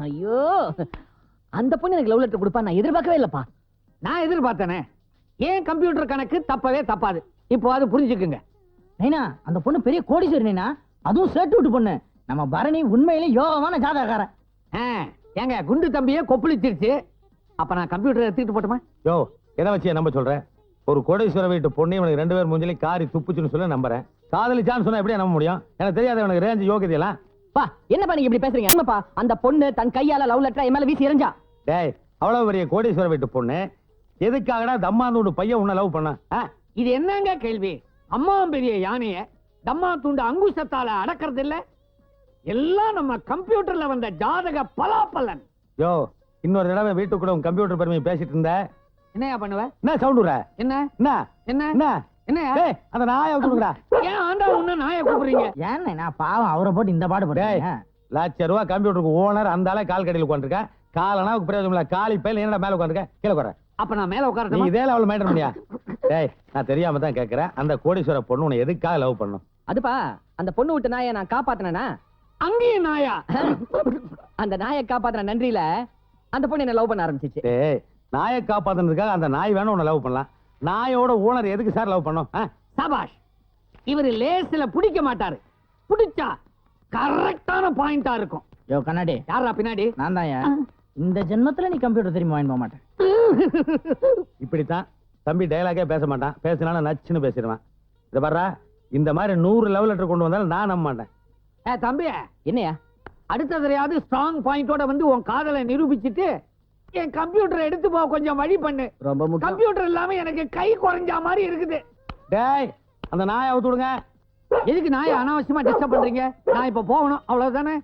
ஐயோ. அந்த பொண்ணு எனக்கு லவ் லெட்டர் கொடுப்பா நான் எதிர்பார்க்கவே இல்லப்பா. நான் எதிர்பார்த்தேனே. ஏன் கம்ப்யூட்டர் கணக்கு தப்பவே தப்பாது? இப்போ அது புரிஞ்சுக்குங்க. நைனா அந்த பொண்ணு பெரிய கோடீஸ்வரி நைனா. அதுவும் சேட்டு விட்டு பொண்ணு. நம்ம பரணி உண்மையிலே யோகமான ஜாதகக்காரன். ஆ, ஏங்க குண்டு தம்பியே கொப்பளிச்சிருச்சு. அப்ப நான் கம்ப்யூட்டர் எடுத்துக்கிட்டு போட்டுமா? யோ எதை வச்சு நம்ப சொல்ற? ஒரு கோடீஸ்வர வீட்டு பொண்ணு இவனுக்கு ரெண்டு பேர் மூஞ்சிலையும் காரி துப்புச்சுன்னு சொல்லி நம்புறேன். காதலிச்சான்னு சொன்னா எப்படி நம்ப முடியும்? எனக்கு தெரியாது இவனுக்கு ரேஞ்ச் யோகியதையெல்லாம் பா என்னப்பா நீங்க இப்படி பேசுறீங்க? ஆமாப்பா அந்த பொண்ணு தன் கையால லவ் லெட்டர் என் மேல வீசி எறிஞ்சா? டேய் அவ்வளவு பெரிய கோடீஸ்வர வீட்டு பொண்ணு. எதுக்காகடா தம்மாந்தோடு பையன் உன்னை லவ் பண்ண? இது என்னங்க கேள்வி? அம்மாவும் பெரிய யானைய தம்மா துண்டு அங்குசத்தால அடக்கிறது இல்ல எல்லாம் நம்ம கம்ப்யூட்டர்ல வந்த ஜாதக பலாப்பலன். யோ இன்னொரு தடவை வீட்டுக்குள்ள உன் கம்ப்யூட்டர் பெருமையை பேசிட்டு இருந்த? என்னையா பண்ணுவ? என்ன சவுண்ட் விடுற என்ன? என்ன? என்ன? என்ன அந்த நாயை விட்டுடுங்கடா ஏன் ஆண்டா ஒண்ணு நாய கூப்பிடுறீங்க? ஏன் நைனா பாவம் அவரை போட்டு இந்த பாடு போட்டேன் லட்ச ரூபா கம்ப்யூட்டருக்கு ஓனர் அந்த ஆளே கால் கடையில் உட்காந்துருக்க. காலனா பிரயோஜனம் இல்ல. காலி பையில என்னடா மேல உட்காந்துருக்க? கீழே உட்கார. அப்ப நான் மேல நீ உட்காரட்டுமா இதே லெவல் மைண்ட் பண்ணியா? டேய் நான் தெரியாம தான் கேக்குறேன். அந்த கோடீஸ்வர பொண்ணு உன்னை எதுக்காக லவ் பண்ணும்? அதுப்பா அந்த பொண்ணு விட்ட நாயை நான் காப்பாத்தினேனா? அங்கேயும் நாயா? அந்த நாயை காப்பாத்தின நன்றியில அந்த பொண்ணு என்ன லவ் பண்ண ஆரம்பிச்சிச்சு. நாயை காப்பாத்துனதுக்காக அந்த நாய் வேணும் உன்னை லவ் பண்ணலாம். நாயோட ஓனர் எதுக்கு சார் லவ் பண்ணும்? சபாஷ். இவரு லேஸ்ல பிடிக்க மாட்டாரு. பிடிச்சா கரெக்டான பாயிண்டா இருக்கும். யோ கண்ணாடி. யாரா பின்னாடி? நான் தான் இந்த ஜென்மத்துல நீ கம்ப்யூட்டர் திரும்பி வாங்கி போக மாட்டேன். இப்படித்தான் தம்பி டயலாகே பேச மாட்டான். பேசினாலும் நச்சுன்னு பேசிடுவான். இதை பாரு இந்த மாதிரி நூறு லவ் லெட்டர் கொண்டு வந்தாலும் நான் நம்ப மாட்டேன். ஏ தம்பி என்னையா? அடுத்த தடவையாவது ஸ்ட்ராங் பாயிண்டோட வந்து உன் காதலை நிரூபிச்சிட்டு என் கம்ப்யூட்டரை எடுத்து போ கொஞ்சம் வழி பண்ணு. ரொம்ப முக்கியம். கம்ப்யூட்டர் இல்லாம எனக்கு கை குறைஞ்ச மாதிரி இருக்குது. டேய் அந்த நாயை அவுத்து விடுங்க. எதுக்கு நாய் அனாவசியமா டிஸ்டர்ப் பண்றீங்க? நான் இப்ப போகணும் அவ்வளவுதானே?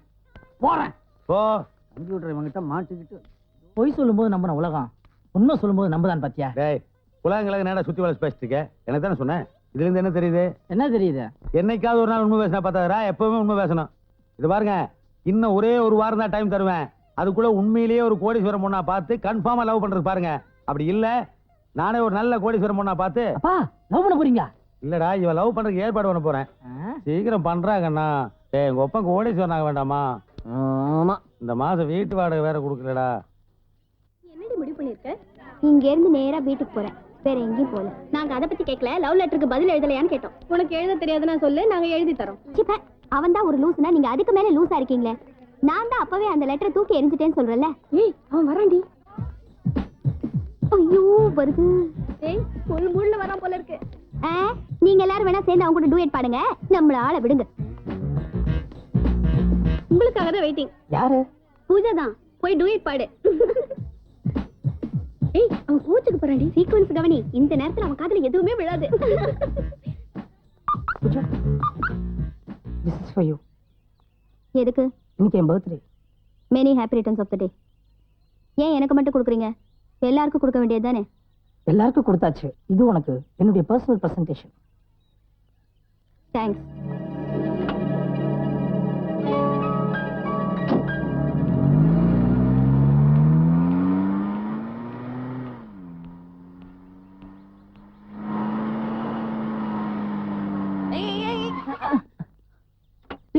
போறேன். போ. கம்ப்யூட்டர் இவங்கிட்ட மாட்டிக்கிட்டு. பொய் சொல்லும்போது நம்பின உலகம். உண்மை சொல்லும்போது நம்புதான் பாத்தியா? டேய் உலகங்களுக்கு நேரா சுத்தி வளர்ச்சி பேசிட்டு இருக்க? எனக்கு தானே சொன்னேன். இதுல இருந்து என்ன தெரியுது? என்ன தெரியுது? என்னைக்காவது ஒரு நாள் உண்மை பேசினா பார்த்தாரா எப்பவுமே உண்மை பேசணும். இது பாருங்க இன்னும் ஒரே ஒரு வாரம் தான் டைம் தருவேன். அதுக்குள்ள உண்மையிலேயே ஒரு கோடீஸ்வரம் பொண்ணா பார்த்து கன்ஃபார்மா லவ் பண்றது பாருங்க. அப்படி இல்ல நானே ஒரு நல்ல கோடீஸ்வரம் பொண்ணா பார்த்து அப்பா லவ் பண்ண போறீங்க இல்லடா இவன் லவ் பண்றதுக்கு ஏற்பாடு பண்ண போறேன். சீக்கிரம் பண்றாங்கண்ணா. டேய் எங்க ஒப்பன் கோடீஸ்வரன் ஆக வேண்டாமா? ஆமா. இந்த மாசம் வீட்டு வாடகை வேற கொடுக்கலடா. என்னடி முடிவு பண்ணிருக்க? இங்க இருந்து நேரா வீட்டுக்கு போறேன். வேற எங்கேயும் போல நாங்க அத பத்தி கேட்கல லவ் லெட்டருக்கு பதில் எழுதலையான்னு கேட்டோம். உனக்கு எழுத தெரியாதுன்னா சொல்லு நாங்க எழுதி தரோம். அவன் தான் ஒரு லூசுனா நீங்க அதுக்கு மேல லூசா இருக்கீங்களே. நான் தான் அப்பவே அந்த லெட்டரை தூக்கி எரிஞ்சிட்டேன்னு சொல்றேன்ல. ஏய் அவன் வரான்டி. ஐயோ வருது. ஏய் ஒரு வரான் போல இருக்கு. நீங்க எல்லாரும் வேணா சேர்ந்து அவங்க கூட டூயட் பாடுங்க. நம்மள ஆள விடுங்க. உங்களுக்காக தான் வெயிட்டிங் யாரு? பூஜா தான். போய் டூயட் பாடு. ஏய் அவன் கோச்சுக்கு போறாடி சீக்வன்ஸ் கவனி. இந்த நேரத்துல அவன் காதுல எதுவுமே விழாது. எதுக்கு? இன்னைக்கு என் birthday many happy returns of the day ஏன் எனக்கு மட்டும் கொடுக்குறீங்க? எல்லாருக்கும் கொடுக்க வேண்டியது தானே? எல்லாருக்கும் கொடுத்தாச்சு. இது உனக்கு என்னுடைய பர்சனல் பிரசன்டேஷன் தேங்க்ஸ்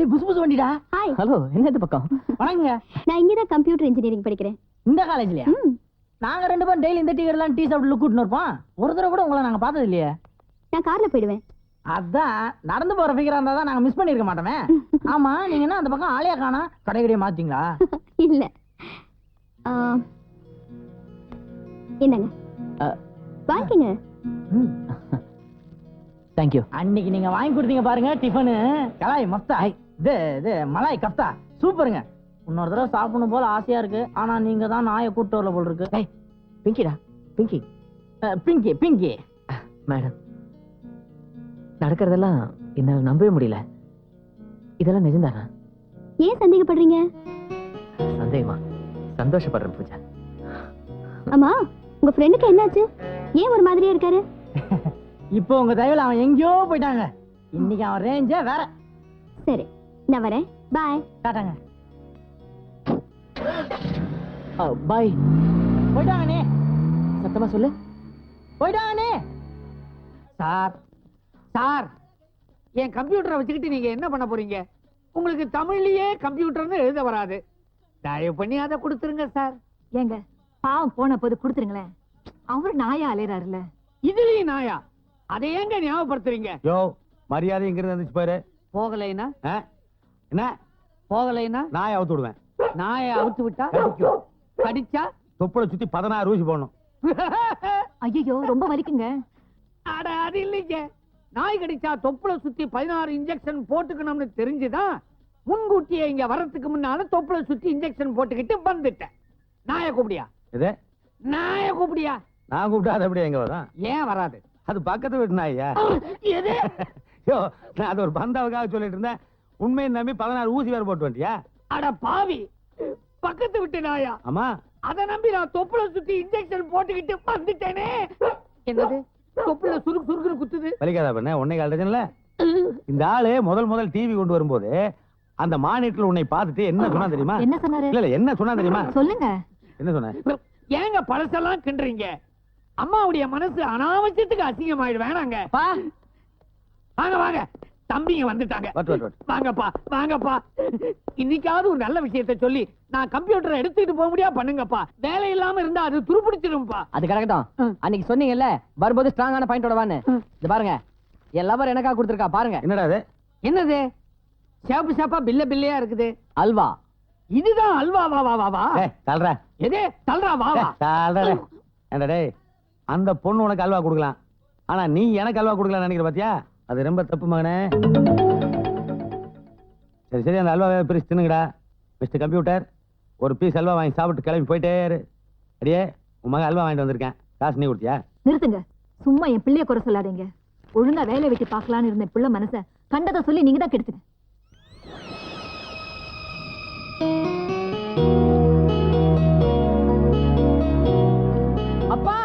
டேய் புசு புசு வண்டிடா. ஹாய் ஹலோ என்ன இது பக்கம்? வணக்கங்க. நான் இங்கே தான் கம்ப்யூட்டர் இன்ஜினியரிங் படிக்கிறேன். இந்த காலேஜ்லயா ம். நாங்க ரெண்டு பேரும் டெய்லி இந்த டீ கடைலாம் டீ சாப்பிட்டு லுக் கூட்டின்னு இருப்போம் ஒரு தடவை கூட உங்களை நாங்க பார்த்தது இல்லையே நான் கார்ல போயிடுவேன். அதான் நடந்து போற ஃபிகரா இருந்தா தான் நாங்க மிஸ் பண்ணிருக்க மாட்டோமே. ஆமா நீங்க என்ன அந்த பக்கம் ஆளையா காணா? கடை கடையை மாத்தீங்களா? இல்ல. ஆ, என்னங்க. வாங்கிக்கங்க. தேங்க்யூ அன்னைக்கு நீங்க வாங்கி கொடுத்தீங்க பாருங்க டிஃபனு கலாய் மஸ்தா இது இது மலாய் கப்தா சூப்பருங்க. இன்னொரு தடவை சாப்பிடணும் போல ஆசையா இருக்கு. ஆனா நீங்க தான் நாயை கூட்டு வரல போல இருக்கு. ஏய் பிங்கிடா பிங்கி. பிங்கி பிங்கி. மேடம். நடக்கிறதெல்லாம் என்னால நம்பவே முடியல. இதெல்லாம் நிஜம்தானா? ஏன் சந்தேகப்படுறீங்க? சந்தேகமா? சந்தோஷப்படுறேன் பூஜா. ஆமா உங்க ஃப்ரெண்டுக்கு என்னாச்சு? ஏன் ஒரு மாதிரியா இருக்காரு? இப்போ உங்க தயவுல அவன் எங்கேயோ போயிட்டாங்க. இன்னைக்கு அவன் ரேஞ்சே வேற. சரி. நான் வரேன். பாய் காட்டாங்க பாய் போயிட்டாங்கண்ணே சத்தமா சொல்லு. போயிட்டாங்கண்ணே சார் சார் என் கம்ப்யூட்டரை வச்சுக்கிட்டு நீங்க என்ன பண்ண போறீங்க? உங்களுக்கு தமிழ்லயே கம்ப்யூட்டர்னு எழுத வராது. தயவு பண்ணி அதை கொடுத்துருங்க சார். ஏங்க பாவம் போன போது கொடுத்துருங்களேன். அவரு நாயா அலையறாருல இதுலயும் நாயா? அதை ஏங்க ஞாபகப்படுத்துறீங்க? யோ மரியாதை இங்கிருந்து வந்துச்சு பாரு. போகலைன்னா? ஆ? என்ன? போகலைன்னா? நாயை அவுத்து விடுவேன். நாயை அவுத்து விட்டா? கடிக்கும். கடிச்சா? தொப்புளை சுத்தி பதினாறு ஊசி போடணும். ஐயோ ரொம்ப வலிக்குங்க. அட அது இல்லைங்க. நாய் கடிச்சா தொப்புளை சுத்தி பதினாறு இன்ஜெக்ஷன் போட்டுக்கணும்னு தெரிஞ்சுதான் முன்கூட்டியே இங்க வர்றதுக்கு முன்னால தொப்புளை சுத்தி இன்ஜெக்ஷன் போட்டுக்கிட்டு வந்துட்டேன். நாயை கூப்பிடியா? இது நாயை கூப்பிடியா? நான் கூப்பிட்டா அது அப்படியே எங்க வரும் ஏன் வராது? அது பக்கத்து வீட்டு நாயா? எது? யோ நான் அது ஒரு பந்தாவுக்காக சொல்லிட்டு இருந்தேன். உண்மையை நம்பி பதினாறு ஊசி வேற போட்டு வந்துட்டியா? அட பாவி. பக்கத்து விட்டு நாயா. ஆமா. அத நம்பி நான் தொப்புளை சுத்தி இன்ஜெக்ஷன் போட்டுக்கிட்டு வந்துட்டேனே. என்னது? தொப்புல சுருக்கு சுருக்குன்னு குத்துது. வலிக்காதா பண்ண? உன்னை கால்டஜன்ல இந்த ஆளு முதல் முதல் டிவி கொண்டு வரும்போது அந்த மானிட்டர்ல உன்னை பார்த்துட்டு என்ன சொன்னா தெரியுமா? என்ன சொன்னாரு? இல்ல இல்ல என்ன சொன்னா தெரியுமா? சொல்லுங்க. என்ன சொன்ன? ஏங்க பழசெல்லாம் கிண்டுறீங்க? அம்மாவுடைய மனசு அனாவசியத்துக்கு அசிங்கமாயிடு வேணாங்க பா. வாங்க வாங்க. தம்பிங்க வந்துட்டாங்க. வாங்கப்பா வாங்கப்பா. இன்னைக்காவது ஒரு நல்ல விஷயத்தை சொல்லி நான் கம்ப்யூட்டரை எடுத்துக்கிட்டு போக முடியா? பண்ணுங்கப்பா. வேலை இல்லாம இருந்தா அது துருப்பிடிச்சிரும்பா அது கிடக்கட்டும் அன்னைக்கு சொன்னீங்கல்ல வரும்போது ஸ்ட்ராங்கான பாயிண்டோட வான்னு இது பாருங்க. என் லவர் எனக்கா கொடுத்துருக்கா? பாருங்க. என்னடா அது என்னது? சேப்பு சேப்பா பில்ல பில்லையா இருக்குது? அல்வா. இதுதான் அல்வா. வா வா வா வா. தல்றா எதே? தல்றா வா வா. தல்றா டேய் அந்த பொண்ணு உனக்கு அல்வா கொடுக்கலாம். ஆனா நீ எனக்கு அல்வா கொடுக்கலாம் நினைக்கிற பாத்தியா? அது ரொம்ப தப்பு மகனே. சரி சரி அந்த அல்வாவை பிரிச்சு தின்னுங்கடா. மிஸ்டர் கம்ப்யூட்டர் ஒரு பீஸ் அல்வா வாங்கி சாப்பிட்டு கிளம்பி போயிட்டே இரு. அடியே உன் மகன் அல்வா வாங்கிட்டு வந்திருக்கேன். காசு நீ கொடுத்தியா? நிறுத்துங்க. சும்மா என் பிள்ளைய குறை சொல்லாதீங்க. ஒழுங்கா வேலை வெட்டி பார்க்கலான்னு இருந்த பிள்ளை மனச கண்டதை சொல்லி நீங்க தான் கெடுத்துங்க. அப்பா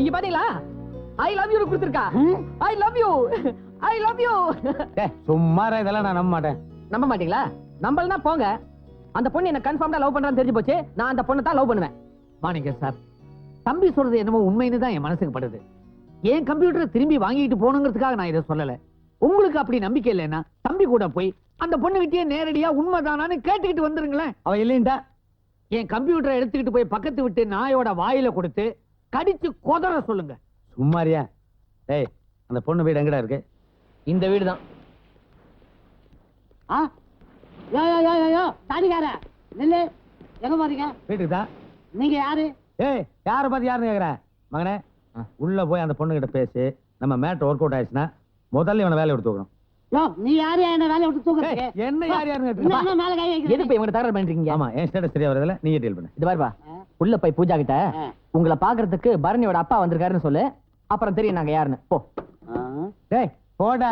இங்க பாத்தீங்களா? ஐ லவ் யூ கொடுத்துருக்கா? I love you I love you சும்மா இதெல்லாம் நான் நம்ப மாட்டேன். நம்ப மாட்டீங்களா? நம்பலனா போங்க. அந்த பொண்ணு என்ன கன்ஃபார்ம்டா லவ் பண்றான்னு தெரிஞ்சு போச்சு. நான் அந்த பொண்ணை தான் லவ் பண்ணுவேன். மாணிக்க சார் தம்பி சொல்றது என்னமோ உண்மைன்னு தான் என் மனசுக்கு படுது. என் கம்ப்யூட்டரை திரும்பி வாங்கிட்டு போகணுங்கிறதுக்காக நான் இதை சொல்லல. உங்களுக்கு அப்படி நம்பிக்கை இல்லைன்னா தம்பி கூட போய் அந்த பொண்ணுகிட்டயே நேரடியா உண்மைதானான்னு கேட்டுக்கிட்டு வந்துருங்களேன். அவ இல்லைன்டா. என் கம்ப்யூட்டரை எடுத்துக்கிட்டு போய் பக்கத்து விட்டு நாயோட வாயில கொடுத்து கடிச்சு கொதற சொல்லுங்க. சும்மாரியா டேய் அந்த பொண்ணு வீடு எங்கடா இருக்கு? இந்த வீடு தான் யோ யோ யோ யோ யோ தாடிக்கார நில்லு. எங்க போறீங்க? வீட்டுக்கு தான் நீங்க யாரு? ஏய் யாரை பார்த்து யாருன்னு கேக்குறேன் மகனே உள்ள போய் அந்த பொண்ணு கிட்ட பேசி. நம்ம மேட் ஒர்க் அவுட் ஆயிடுச்சுன்னா முதல்ல இவனை வேலையை எடுத்து வைக்கணும் யோ நீ யாரு? என்ன வேலையை விட்டு தூக்குறீங்க ஏய், என்ன யார் யாருன்னு கேட்டுருப்பா. மேல கை எதுக்கு வைக்கிறீங்க? போய் இவங்க தகராறு பண்ணிட்டு இருக்கீங்க ஆமா என் ஸ்டேட்டஸ் சரியா வரதுல நீ டீல் பண்ணு. இது பாருப்பா உள்ள போய் பூஜா கிட்ட ஆ. உங்களை பாக்குறதுக்கு பரணியோட அப்பா வந்திருக்காருன்னு சொல்லு. அப்புறம் தெரியும் நாங்க யாருன்னு. போ. டேய் போடா.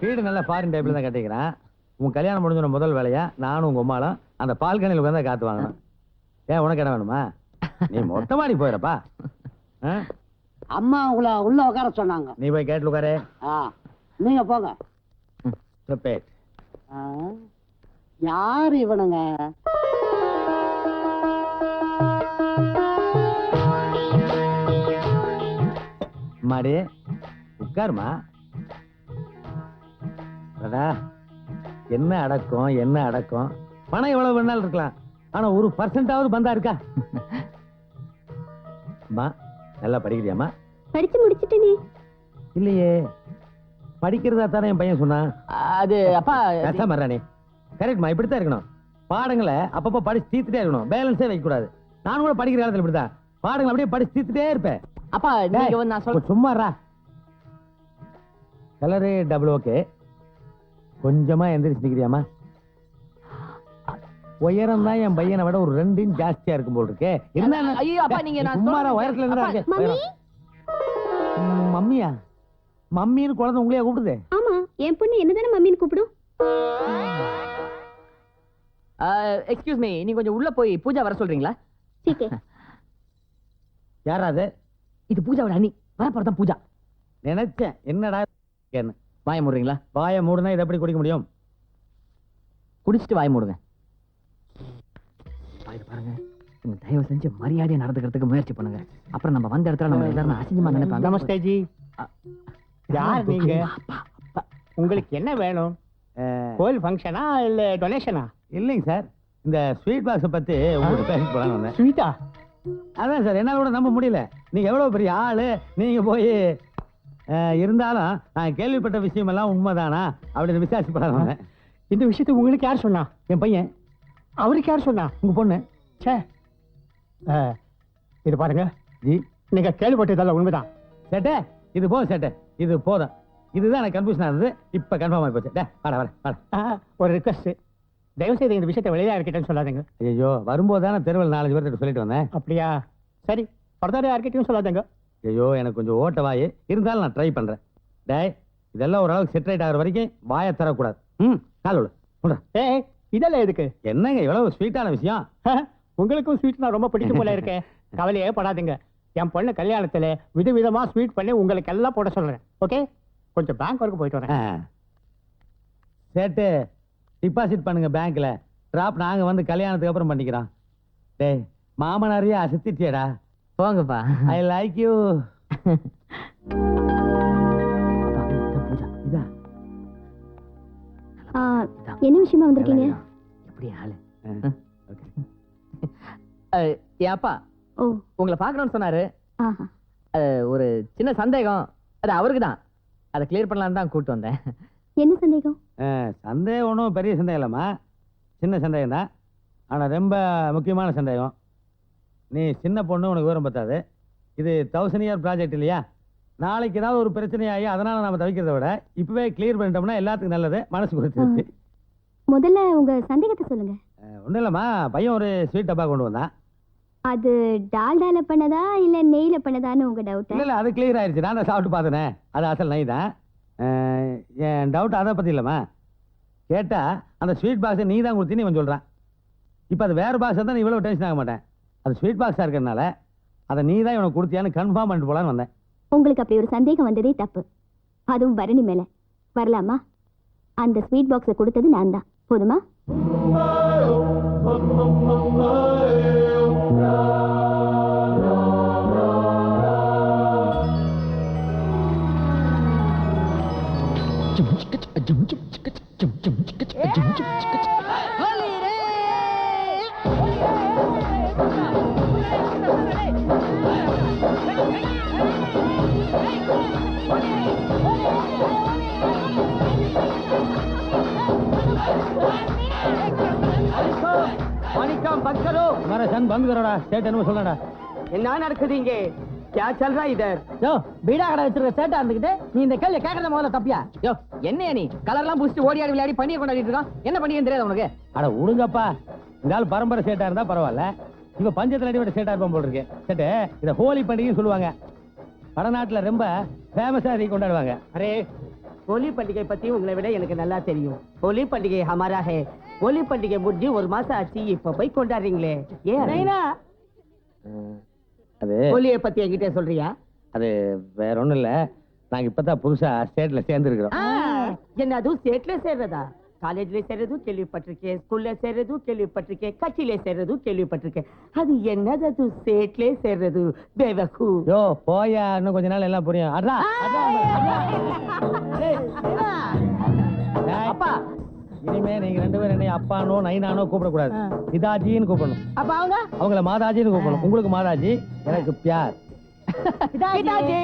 வீடு நல்லா ஃபாரின் டைப்ல தான் கட்டிக்கிறேன். உன் கல்யாணம் முடிஞ்ச முதல் வேலையா? நானும் உங்க அம்மாலும் அந்த பால்கனியில் உட்காந்து காத்து வாங்கணும். ஏன் உனக்கு இடம் வேணுமா? நீ மொட்டை மாடி போயிடப்பா? அம்மா உங்களை உள்ள உட்கார சொன்னாங்க. நீ போய் கேட்டு உட்காரு. ஆ, நீங்க போங்க. யாரு இவனுங்க? மாடி உட்காருமா? என்ன அடக்கம் என்ன அடக்கம்? பணம் எவ்வளவு வேணாலும் இருக்கலாம். ஆனா ஒரு பர்சன்டாவது பந்தா இருக்கா? அம்மா நல்லா படிக்கிறியாம்மா? படிச்சு முடிச்சிட்டேனே இல்லையே. படிக்கிறதா தானே என் பையன் சொன்னான்? அது அப்பா பேசாம நீ. கரெக்ட்மா இப்படித்தான் இருக்கணும். பாடங்களை அப்பப்போ படிச்சு தீர்த்துட்டே இருக்கணும். பேலன்ஸே வைக்க கூடாது நான் கூட படிக்கிற காலத்துல இப்படிதான் பாடங்களை அப்படியே படிச்சு தீர்த்துட்டே இருப்பேன். அப்பா நீங்க வந்து நான் சொல்ல சும்மாறா கலரு டபுள் ஓகே கொஞ்சமா எந்திரிச்சு நிக்கிறியாமா உயரம் தான் என் பையனை விட ஒரு ரெண்டு இன்ச் ஜாஸ்தியா இருக்கும் போல் இருக்கே. என்ன? ஐயோ, அப்பா, நீங்க நான் சும்மாரா உயரத்துல இருந்தா இருக்கு. மம்மி மம்மியா? மம்மின்னு குழந்தை உங்களையா கூப்பிடுது? ஆமா என் பொண்ணு என்னதானே மம்மின்னு கூப்பிடும்? எக்ஸ்கியூஸ் மீ நீங்க கொஞ்சம் உள்ள போய் பூஜா வர சொல்றீங்களா? யாரா அது? இது பூஜாவோட அண்ணி. வரப்போறதான் பூஜா. நினைச்சேன். என்னடா என்ன வாய மூடுறீங்களா? வாயை மூடுனா இதை எப்படி குடிக்க முடியும்? குடிச்சிட்டு வாய மூடுங்க. பாருங்க. கொஞ்சம் தயவு செஞ்சு மரியாதையா நடந்துக்கிறதுக்கு முயற்சி பண்ணுங்க. அப்புறம் நம்ம வந்த இடத்துல நம்ம எல்லாரும் அசிங்கமா நினைப்பாங்க. நமஸ்தே ஜி யார் நீங்க? அப்பா. உங்களுக்கு என்ன வேணும்? கோயில் ஃபங்க்ஷனா இல்ல டொனேஷனா இல்லைங்க சார். இந்த ஸ்வீட் பாக்ஸை பத்தி உங்களுக்கு போலான்னு வந்தேன். ஸ்வீட்டா? அதான் சார் என்னால கூட நம்ப முடியல. நீங்க எவ்வளவு பெரிய ஆளு நீங்க போய் இருந்தாலும் நான் கேள்விப்பட்ட விஷயம் எல்லாம் உண்மைதானா அப்படின்னு விசாரிச்சு இந்த விஷயத்தை உங்களுக்கு யார் சொன்னா? என் பையன். அவருக்கு யார் சொன்னா? உங்க பொண்ணு. ஆ, இது பாருங்க. ஜி. நீங்க கேள்விப்பட்டதெல்லாம் உண்மைதான். சேட்டே? இது போதும் சேட்டே. இது போதும். இதுதான் எனக்கு கன்ஃபியூஷன் இருந்தது இப்ப கன்ஃபார்ம் ஆகி போச்சு. டே வாடா வாடா ஆ, ஒரு ரிக்வஸ்ட் தயவு செய்து இந்த விஷயத்தை வெளியே யார்கிட்டயும் சொல்லாதீங்க. ஐயோ வரும்போது தானே தெருவில் நாலஞ்சு பேர்கிட்ட சொல்லிட்டு வந்தேன். அப்படியா? சரி ஃபர்தர் யார்கிட்டயும் சொல்லாதீங்க. ஐயோ எனக்கு கொஞ்சம் ஓட்ட வாய். இருந்தாலும் நான் ட்ரை பண்றேன். டேய் இதெல்லாம் ஓரளவுக்கு செட் ரைட் ஆகிற வரைக்கும் வாயை தரக்கூடாது ம் கால் விடு. விடு. ஏய் இதெல்லாம் எதுக்கு? என்னங்க இவ்வளவு ஸ்வீட்டான விஷயம்? உங்களுக்கும் ஸ்வீட்னா ரொம்ப பிடிக்கும் போல இருக்கே. கவலையே படாதீங்க. என் பொண்ணு கல்யாணத்துல விதவிதமா ஸ்வீட் பண்ணி உங்களுக்கு எல்லாம் போட சொல்றேன். ஓகே கொஞ்சம் பேங்க் வரைக்கும் போயிட்டு வரேன். சேட்டு டிபாசிட் பண்ணுங்க பேங்க்ல டிராப் நாங்க வந்து கல்யாணத்துக்கு அப்புறம் பண்ணிக்கிறோம். டேய் மாமனாரையே அசத்திட்டியடா. போங்கப்பா. ஐ லைக் யூ என்ன விஷயமா வந்திருக்கீங்க? எப்படி ஆளு. என் அப்பா உங்களை பார்க்கணும்னு சொன்னாரு. ஒரு சின்ன சந்தேகம். அது அவருக்கு தான் அதை கிளியர் பண்ணலான்னு தான் கூப்பிட்டு வந்தேன். என்ன சந்தேகம்? சந்தேகம் ஒன்றும் பெரிய சந்தேகம் இல்லைம்மா. சின்ன சந்தேகம் தான். ஆனால் ரொம்ப முக்கியமான சந்தேகம். நீ சின்ன பொண்ணு உனக்கு விவரம் பத்தாது. இது தௌசண்ட் இயர் ப்ராஜெக்ட் இல்லையா? நாளைக்கு ஏதாவது ஒரு பிரச்சனையாகி அதனால் நம்ம தவிக்கிறத விட இப்போவே கிளியர் பண்ணிட்டோம்னா எல்லாத்துக்கும் நல்லது மனசு கொடுத்து. முதல்ல உங்க சந்தேகத்தை சொல்லுங்க. ஒன்றும் இல்லைம்மா. பையன் ஒரு ஸ்வீட் டப்பா கொண்டு வந்தான். அது டால்டால பண்ணதா இல்ல நெய்ல பண்ணதான்னு உங்க டவுட் இல்லை அது கிளியர் ஆயிடுச்சு நான் சாப்பிட்டு பார்த்தனே. அது அசல் நை தான். என் டவுட் அதை பற்றி இல்லைம்மா. கேட்டால் அந்த ஸ்வீட் பாக்ஸை நீ தான் கொடுத்தின்னு இவன் சொல்கிறான் இப்போ அது வேறு பாக்ஸை தான் நீ இவ்வளோ டென்ஷன் ஆக மாட்டேன். அது ஸ்வீட் பாக்ஸாக இருக்கிறதுனால அதை நீ தான் இவனை கொடுத்தியான்னு கன்ஃபார்ம் பண்ணிட்டு போலான்னு வந்தேன். உங்களுக்கு அப்படி ஒரு சந்தேகம் வந்ததே தப்பு. அதுவும் பரணி மேலே. வரலாமா? அந்த ஸ்வீட் பாக்ஸை கொடுத்தது நான் தான். போதுமா? மணிக்கம் பங்கரோ. மரசன் வந்து பங்கரோடா ஸ்டேட் சொல்லடா என்ன நடக்குது இங்கே? क्या चल रहा इधर யோ பீடா கடை வச்சிருக்க சேட்டா இருந்துகிட்டு நீ இந்த கேள்வி கேக்குறத முதல்ல தப்பியா யோ என்னையா நீ கலர்லாம் பூசிட்டு ஓடி ஆடி விளையாடி பண்ணியை கொண்டாடிட்டு இருக்கான் என்ன பண்ணியன்னு தெரியாது உனக்கு அட விடுங்கப்பா இந்த ஆள் பரம்பரை சேட்டா இருந்தா பரவாயில்ல இவ பஞ்சத்துல அடிபட்ட சேட்டா இருப்பான் போல் இருக்கு சேட்டு இத ஹோலி பண்டிகைன்னு சொல்லுவாங்க வடநாட்டுல ரொம்ப ஃபேமஸா இதை கொண்டாடுவாங்க அரே ஹோலி பண்டிகை பத்தி உங்களை விட எனக்கு நல்லா தெரியும் ஹோலி பண்டிகை ஹமாரா ஹே ஹோலி பண்டிகை முடிஞ்சு ஒரு மாசம் ஆச்சு இப்ப போய் கொண்டாடுறீங்களே ஏன் அது ஹோலியை பத்தி என்கிட்ட சொல்றியா? அது வேற ஒண்ணும் இல்ல. நாங்க இப்பதான் புதுசா ஸ்டேட்ல சேர்ந்து இருக்கிறோம் என்னது ஸ்டேட்ல சேர்றதா? காலேஜ்ல சேர்றதும் கேள்விப்பட்டிருக்கேன் ஸ்கூல்ல சேர்றதும் கேள்விப்பட்டிருக்கேன் கட்சியில சேர்றதும் கேள்விப்பட்டிருக்கேன். அது என்னது அது ஸ்டேட்ல சேர்றது? பேவகு யோ போயா இன்னும் கொஞ்ச நாள் எல்லாம் புரியும். அப்பா இனிமே நீங்க ரெண்டு பேரும் என்னைய அப்பானோ நைனானோ கூப்பிடக்கூடாது. பிதாஜின்னு கூப்பிடணும். அப்ப அவங்க? அவங்கள மாதாஜின்னு கூப்பிடணும். உங்களுக்கு மாதாஜி எனக்கு பியார். பிதாஜி.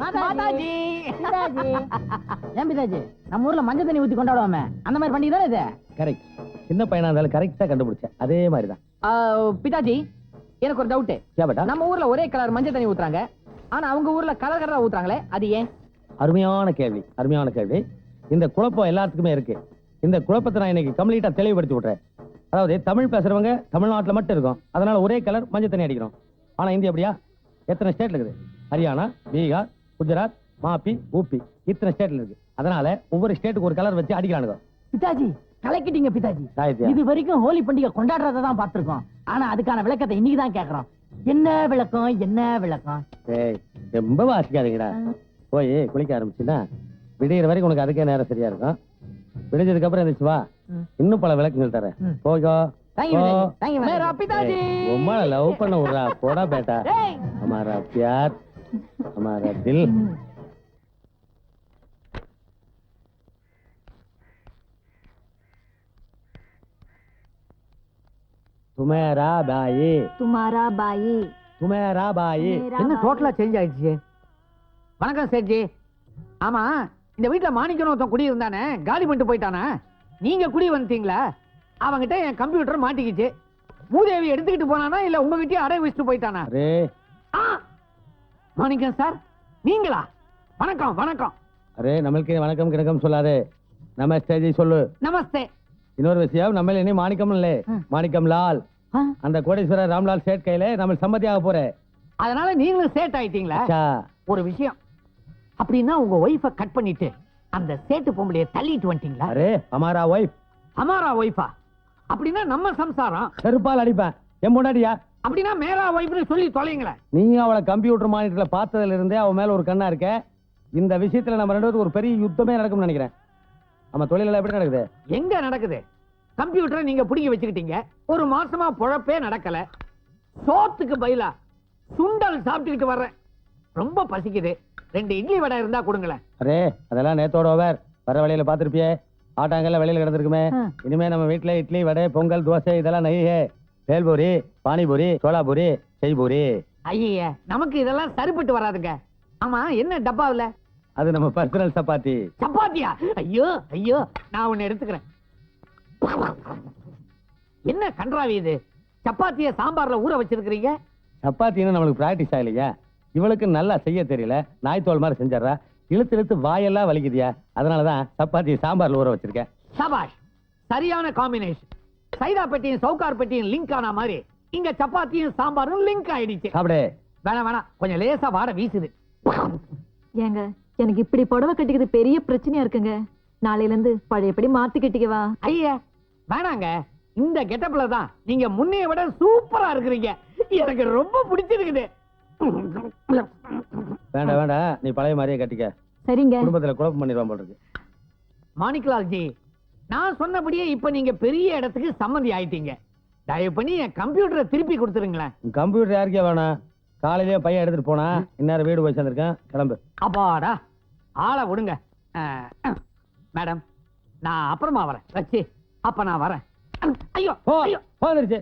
மாதாஜி. பிதாஜி. ஏன் பிதாஜி? நம்ம ஊர்ல மஞ்சள் தண்ணி ஊத்தி கொண்டாடுவாமே. அந்த மாதிரி பண்ணி தானே இது? கரெக்ட் சின்ன பையனா இருந்தாலும் கரெக்டா கண்டுபிடிச்சேன். அதே மாதிரி தான் ஆஹ், பிதாஜி எனக்கு ஒரு டவுட் கேபட்டா நம்ம ஊர்ல ஒரே கலர் மஞ்சள் தண்ணி ஊத்துறாங்க. ஆனா அவங்க ஊர்ல கலர் கலரா ஊத்துறாங்களே அது ஏன்? அருமையான கேள்வி. அருமையான கேள்வி. இந்த குழப்பம் எல்லாத்துக்குமே இருக்கு. இந்த குழப்பத்தை நான் இன்னைக்கு கம்ப்ளீட்டா தெளிவுபடுத்தி விட்றேன் அதாவது தமிழ் பேசுறவங்க தமிழ்நாட்டுல மட்டும் இருக்கும். அதனால ஒரே கலர் மஞ்சள் தண்ணி அடிக்கிறோம். ஆனா இந்தியா அப்படியா எத்தனை ஸ்டேட்ல இருக்குது? ஹரியானா பீகார் குஜராத் மாப்பி ஊப்பி இத்தனை ஸ்டேட்ல இருக்கு அதனால ஒவ்வொரு ஸ்டேட்டுக்கு ஒரு கலர் வச்சு அடிக்கிறானுங்க. பிதாஜி கலக்கிட்டீங்க பிதாஜி. இது வரைக்கும் ஹோலி பண்டிகை கொண்டாடுறத தான் பார்த்திருக்கோம். ஆனா அதுக்கான விளக்கத்தை இன்னைக்கு தான் கேக்குறோம். என்ன விளக்கம் என்ன விளக்கம்? ரொம்ப வாசிக்காதீங்கடா. போய் குளிக்க ஆரம்பிச்சுன்னா விடியிற வரைக்கும் உனக்கு அதுக்கே நேரம் சரியா இருக்கும். விடிஞ்சதுக்கு அப்புறம் எந்திரிச்சு வா. இன்னும் பல விளக்கங்கள் தரேன். போகோ லவ் பண்ண விடுறா. பேட்டா. அமாரா தில். துமேரா பாயி. துமாரா பாயி. துமேரா என்ன டோட்டலா சேஞ்ச் ஆயிடுச்சு? வணக்கம் சேர்ஜி ஆமா இந்த வீட்ல மாணிக்கணும் ஒருத்தன் குடி இருந்தானே காலி பண்ணிட்டு போயிட்டானா? நீங்க குடி வந்துட்டீங்களா? அவங்கிட்ட என் கம்ப்யூட்டர் மாட்டிக்கிச்சு. மூதேவி எடுத்துக்கிட்டு போனானா இல்ல உங்ககிட்டயே அடை வச்சுட்டு போயிட்டானா! மாணிக்கம் சார் நீங்களா? வணக்கம் வணக்கம். அரே நம்மளுக்கு வணக்கம் கிணக்கம் சொல்லாதே. நமஸ்தே ஜி சொல்லு. நமஸ்தே. இன்னொரு விஷயம் நம்ம இனி மாணிக்கம் இல்ல. மாணிக்கம் லால். அந்த கோடீஸ்வரர் ராம்லால் சேட் கையில நம்ம சம்மதியாக போற. அதனால நீங்களும் சேட் ஆயிட்டீங்களா? ஒரு விஷயம் அப்படின்னா உங்க ஒய்ஃப கட் பண்ணிட்டு அந்த சேட்டு பொம்பளைய தள்ளிட்டு வந்துட்டீங்களா? அரே அமாரா ஒய்ஃப் அமாரா ஒய்ஃபா அப்படின்னா நம்ம சம்சாரம். செருப்பால் அடிப்பேன். என் முன்னாடியா அப்படின்னா மேரா ஒய்ஃப்னு சொல்லி தொலைங்களேன் நீங்க அவளை கம்ப்யூட்டர் மானிட்டர்ல பார்த்ததுல இருந்தே அவ மேல ஒரு கண்ணா இருக்க. இந்த விஷயத்துல நம்ம ரெண்டு ஒரு பெரிய யுத்தமே நடக்கும்னு நினைக்கிறேன். நம்ம தொழில எப்படி நடக்குது? எங்க நடக்குது? கம்ப்யூட்டரை நீங்க புடிங்கி வச்சுக்கிட்டீங்க. ஒரு மாசமா பொழப்பே நடக்கல. சோத்துக்கு பயிலா சுண்டல் சாப்பிட்டுக்கிட்டு வர்றேன். ரொம்ப பசிக்குது. ரெண்டு இட்லி வடை இருந்தா கொடுங்களேன். அரே அதெல்லாம் நேத்தோட ஓவர் வர வழியில பாத்திருப்பியே ஆட்டாங்கல்ல வெளியில கிடந்திருக்குமே. இனிமே நம்ம வீட்ல இட்லி வடை பொங்கல் தோசை இதெல்லாம் நெய்யே. பேல்பூரி பானிபூரி சோளாபூரி செய்பூரி. ஐய நமக்கு இதெல்லாம் சரிப்பட்டு வராதுங்க. ஆமா என்ன டப்பாவுல? அது நம்ம பர்சனல் சப்பாத்தி. சப்பாத்தியா? ஐயோ ஐயோ நான் ஒண்ணு எடுத்துக்கிறேன். என்ன கன்றாவி இது? சப்பாத்திய சாம்பார்ல ஊற வச்சிருக்கிறீங்க? சப்பாத்தின்னு நம்மளுக்கு பிராக்டிஸ் ஆகலையா? இவளுக்கு நல்லா செய்ய தெரியல. நாய்த்தோல் மாதிரி செஞ்சிடறா. இழுத்து இழுத்து வாயெல்லாம் வலிக்குதியா. அதனாலதான் சப்பாத்தி சாம்பார்ல ஊற வச்சிருக்கேன். சபாஷ் சரியான காம்பினேஷன் சைதா பெட்டியும் சவுகார் பெட்டியும் லிங்க் ஆன மாதிரி இங்க சப்பாத்தியும் சாம்பாரும் லிங்க் ஆயிடுச்சு. சாப்பிடு. வேணாம் வேணாம். கொஞ்சம் லேசா வாட வீசுது. ஏங்க எனக்கு இப்படி புடவை கட்டிக்கிறது பெரிய பிரச்சனையா இருக்குங்க. நாளையில இருந்து பழையபடி மாத்தி கட்டிக்கவா ஐயா வேணாங்க. இந்த கெட்டப்ல தான் நீங்க முன்னைய விட சூப்பரா இருக்கிறீங்க. எனக்கு ரொம்ப பிடிச்சிருக்குது. வேண்டாம் வேண்டாம் நீ பழைய மாதிரியே கட்டிக்க. சரிங்க. குடும்பத்துல குழப்பம் பண்ணிடுவான் போல இருக்கு. மாணிக்கலால் ஜி நான் சொன்னபடியே இப்ப நீங்க பெரிய இடத்துக்கு சம்மந்தி ஆயிட்டீங்க. தயவு பண்ணி என் கம்ப்யூட்டரை திருப்பி கொடுத்துருங்களேன். கம்ப்யூட்டர் யாருக்கே வேணாம் காலையிலேயே பையன் எடுத்துட்டு போனா இந்நேரம் வீடு போய் சேர்ந்திருக்கேன். கிளம்பு. அப்பாடா ஆளை விடுங்க. மேடம் நான் அப்புறமா வரேன். வச்சு அப்ப நான் வரேன். ஐயோ ஐயோ. போந்துருச்சு